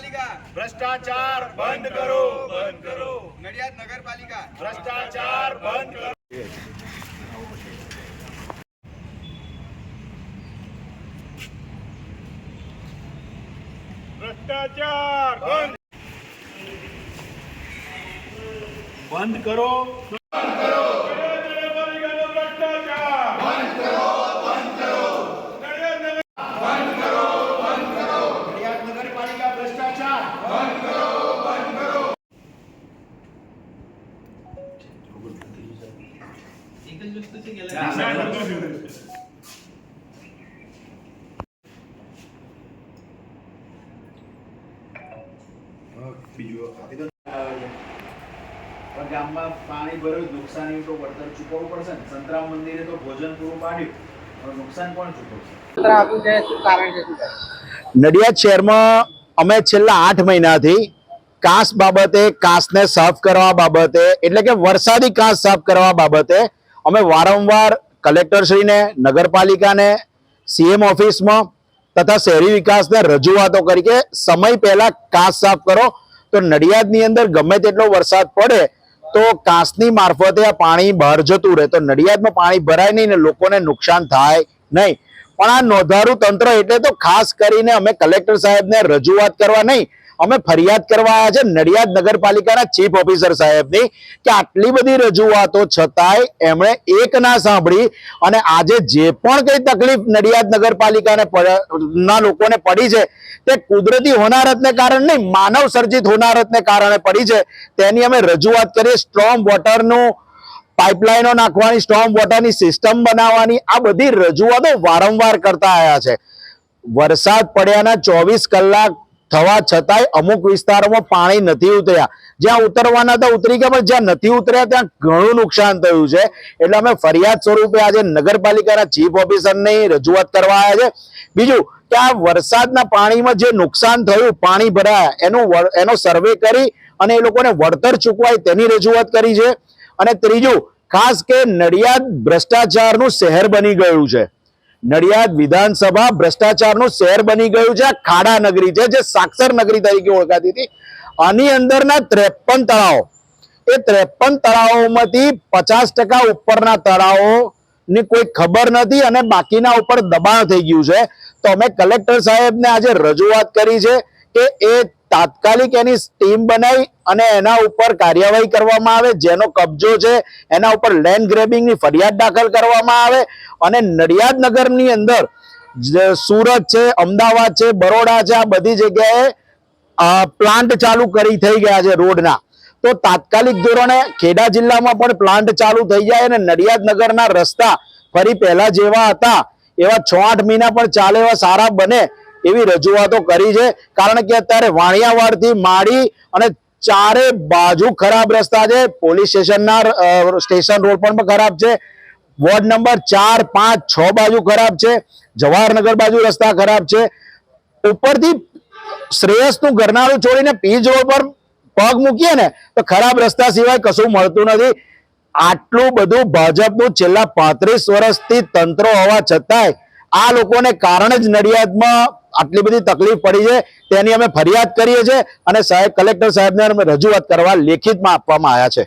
ભ્રષ્ટાચાર બંધ કરો બંધ કરો નડિયાદ નગરપાલિકા ભ્રષ્ટાચાર બંધ કરો ભ્રષ્ટાચાર બંધ બંધ કરો નડિયાદ પણ ગામમાં પાણી ભર્યું નુકસાની તો વળતર ચૂકવવું પડશે ને. સંતરામ મંદિરે તો ભોજન પૂરું પાડ્યું પણ નુકસાન કોણ ચૂકવશે? નડિયાદ શહેરમાં અમે છેલ્લા આઠ મહિનાથી કાંસ બાબતે કાંસને સાફ કરવા બાબતે, એટલે કે વરસાદી કાંસ સાફ કરવા બાબતે અમે વારંવાર કલેક્ટરશ્રીને, નગરપાલિકાને, સીએમ ઓફિસમાં તથા શહેરી વિકાસને રજૂઆતો કરી કે સમય પહેલા કાંસ સાફ કરો. તો નડિયાદની અંદર ગમે તેટલો વરસાદ પડે તો કાંસની મારફતે આ પાણી બહાર જતું રહે. તો નડિયાદમાં પાણી ભરાય નહીં ને લોકોને નુકસાન થાય નહીં. પણ આ નોંધારું તંત્ર એટલે તો ખાસ કરીને અમે કલેક્ટર સાહેબને રજૂઆત કરવા નહીં. અમે ફરિયાદ કરવા આવ્યા છે નડિયાદ નગરપાલિકાના ચીફ ઓફિસર સાહેબની કે આટલી બધી રજૂઆતો છતાંય એમણે એક ના સાંભળી અને આજે જે પણ કઈ તકલીફ નડિયાદ નગરપાલિકાને ના લોકોને પડી છે, તે કુદરતી હોનારતને કારણે નહીં, માનવ સર્જિત હોનારતને કારણે પડી છે. તેની અમે રજૂઆત કરીએ સ્ટ્રોમ વોટરનું પાઇપલાઇનો નાખવાની સ્ટ્રોમ વોટરની સિસ્ટમ બનાવવાની, આ બધી રજૂઆતો વારંવાર કરતા આવ્યા છે. વરસાદ પડ્યાના ચોવીસ કલાક થવા છતાંય અમુક વિસ્તારોમાં પાણી નથી ઉતર્યા. જ્યાં ઉતરવાના તો ઉતરી ગયા, પણ જ્યાં નથી ઉતર્યા, ત્યાં ઘણું નુકસાન થયું છે. એટલે અમે ફરિયાદ સ્વરૂપે આજે નગરપાલિકાના ચીફ ઓફિસરની રજૂઆત કરવા આવ્યા છે. બીજું, કે આ વરસાદના પાણીમાં જે નુકસાન થયું, પાણી ભરાયા, એનું એનો સર્વે કરી અને એ લોકોને વળતર ચૂકવાય તેની રજૂઆત કરી છે. અને ત્રીજું, ખાસ કે નડિયાદ ભ્રષ્ટાચારનું શહેર બની ગયું છે. નડિયાદ વિધાનસભા ભ્રષ્ટાચારનું શહેર બની ગયું છે, ખાડા નગરી છે, જે સાક્ષર નગરી તરીકે ઓળખાતી હતી. આની અંદરના ત્રેપન તળાવો, એ ત્રેપન તળાવોમાંથી પચાસ ટકા ઉપરના તળાવો ની કોઈ ખબર નથી અને બાકીના ઉપર દબાણ થઈ ગયું છે. તો અમે કલેક્ટર સાહેબને આજે રજૂઆત કરી છે કે એ તાત્કાલિક એની ટીમ બનાવી અને એના ઉપર કાર્યવાહી કરવામાં આવે, જેનો કબજો છે, એના ઉપર લેન્ડ ગ્રેબિંગની ફરિયાદ દાખલ કરવામાં આવે અને નડિયાદ નગરની અંદર સુરત છે, અમદાવાદ છે, બરોડા છે, આ બધી જગ્યાએ પ્લાન્ટ ચાલુ કરી થઈ ગયા છે રોડના. તો તાત્કાલિક ધોરણે ખેડા જિલ્લામાં પણ પ્લાન્ટ ચાલુ થઈ જાય અને નડિયાદ નગરના રસ્તા ફરી પહેલા જેવા હતા, એવા છ આઠ મહિના પણ ચાલે એવા સારા બને એવી રજૂઆતો કરી છે. કારણ કે અત્યારે વાણિયાવાડથી માડી અને ચારે બાજુ ખરાબ રસ્તા છે. પોલીસ સ્ટેશનના સ્ટેશન રોડ પણ ખરાબ છે. વોર્ડ નંબર ચાર, પાંચ, છ બાજુ ખરાબ છે. જવાહરનગર બાજુ રસ્તા ખરાબ છે. ઉપરથી શ્રેયસનું ઘરનાળું છોડીને પીજ રોડ પર પગ મૂકીએ ને, તો ખરાબ રસ્તા સિવાય કશું મળતું નથી. આટલું બધું ભાજપનું છેલ્લા પાંત્રીસ વર્ષથી તંત્રો હોવા છતાંય આ લોકોને કારણ જ નડિયાદમાં આટલી બધી તકલીફ પડી છે, તેની અમે ફરિયાદ કરીએ છીએ અને સાહેબ, કલેક્ટર સાહેબને અમે રજૂઆત કરવા લેખિતમાં આપવામાં આવ્યા છે.